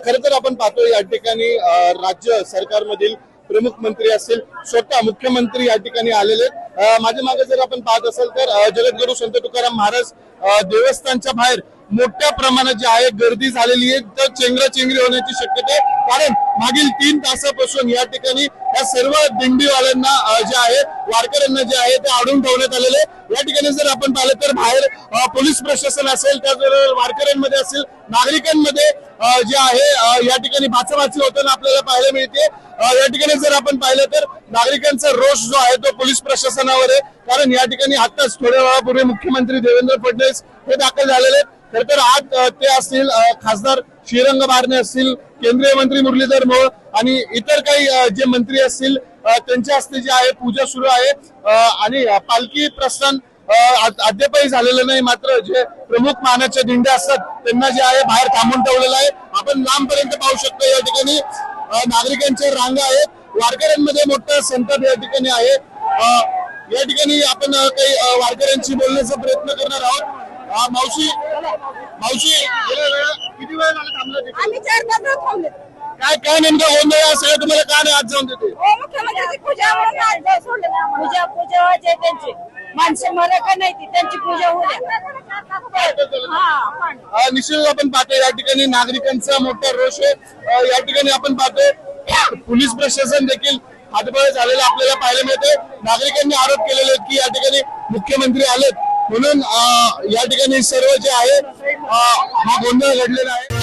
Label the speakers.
Speaker 1: खर तर आपण पाहतो या ठिकाणी राज्य सरकारमधील प्रमुख मंत्री असतील स्वतः मुख्यमंत्री या ठिकाणी आलेले माझ्या मागे जर आपण पाहत असाल तर जगद्गुरु संत तुकाराम महाराज देवस्थानच्या बाहेर मोठ्या प्रमाणात जे आहे गर्दी झालेली आहे तर चेंगराचेंगरी होण्याची शक्यता आहे. कारण मागील तीन तासापासून या ठिकाणी या सर्व दिंडीवाल्यांना जे आहे वारकऱ्यांना जे आहे ते अडवून ठेवण्यात आलेले या ठिकाणी जर आपण पाहिलं तर बाहेर पोलीस प्रशासन असेल त्याचबरोबर वारकऱ्यांमध्ये असेल नागरिकांमध्ये जे आहे या ठिकाणी भाचाभाची होताना आपल्याला पाहायला मिळते. या ठिकाणी जर आपण पाहिलं तर नागरिकांचा रोष जो आहे तो पोलीस प्रशासनावर आहे. कारण या ठिकाणी आताच थोड्या वेळापूर्वी मुख्यमंत्री देवेंद्र फडणवीस हे दाखल झालेले आहेत. खर तर आज ते असतील खासदार श्रीरंग बारणे असतील केंद्रीय मंत्री मुरलीधर मोहोळ आणि इतर काही जे मंत्री असतील त्यांच्या हस्ते जे आहे पूजा सुरू आहे. आणि पालखी प्रस्थान अद्यापही झालेलं नाही मात्र जे प्रमुख मानाच्या दिंड्या असतात त्यांना जे आहे बाहेर थांबून ठेवलेलं आहे. आपण लांबपर्यंत पाहू शकतो या ठिकाणी नागरिकांच्या रांगा आहेत. वारकऱ्यांमध्ये मोठा संताप या ठिकाणी आहे. या ठिकाणी आपण काही वारकऱ्यांशी बोलण्याचा प्रयत्न करणार आहोत. मावशी. मावशी किती वेळ झाला थांबला तिथे?
Speaker 2: आम्ही चार तास थांबले.
Speaker 1: काय काय नेमकं गोंधळ आहे? सगळं तुम्हाला का नाही आज जाऊन देते?
Speaker 2: हो मुख्यमंत्र्याची पूजा म्हणून आज जाऊ सोडले. पूजा पूजा व्हायची त्यांची. माणसं मरे का नाही ती? त्यांची पूजा होऊ द्या. हा पाणी.
Speaker 1: अ, निश्चितच आपण पाहतो या ठिकाणी नागरिकांचा मोठा रोष आहे. अ, या ठिकाणी आपण पाहतो पोलीस प्रशासन देखील हातबळ झालेलं आपल्याला पाहायला मिळते नागरिकांनी आरोप केलेले आहेत की या ठिकाणी मुख्यमंत्री आलेत. म्हणून या ठिकाणी सर्व जे आहे हा गोंधळ घडलेला आहे.